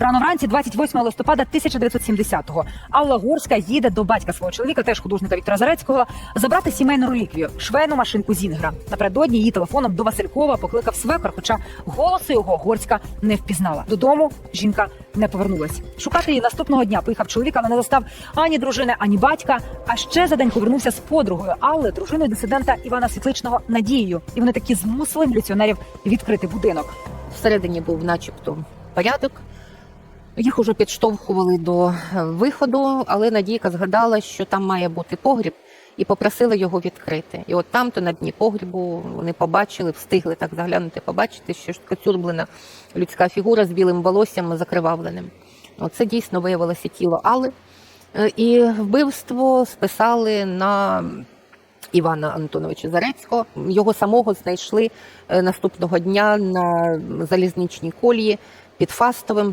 Рано вранці, 28 листопада 1970-го, Алла Горська їде до батька свого чоловіка, теж художника Віктора Зарецького, забрати сімейну реліквію швейну машинку Зінгра. Напередодні її телефоном до Василькова покликав свекор, хоча голосу його Горська не впізнала. Додому жінка не повернулась. Шукати її наступного дня поїхав чоловік, але не застав ані дружини, ані батька. А ще за день повернувся з подругою Алли, дружиною дисидента Івана Світличного Надією. І вони таки змусили міліціонерів відкрити будинок. Всередині був, начебто, порядок. Їх уже підштовхували до е, виходу, але Надійка згадала, що там має бути погріб, і попросила його відкрити. І от там, то на дні погрібу, вони побачили, встигли так заглянути, побачити, що коцюрблена людська фігура з білим волоссям закривавленим. Оце дійсно виявилося тіло Алли. Е, І вбивство списали на Івана Антоновича Зарецького. Його самого знайшли е, наступного дня на залізничній колії під Фастовим.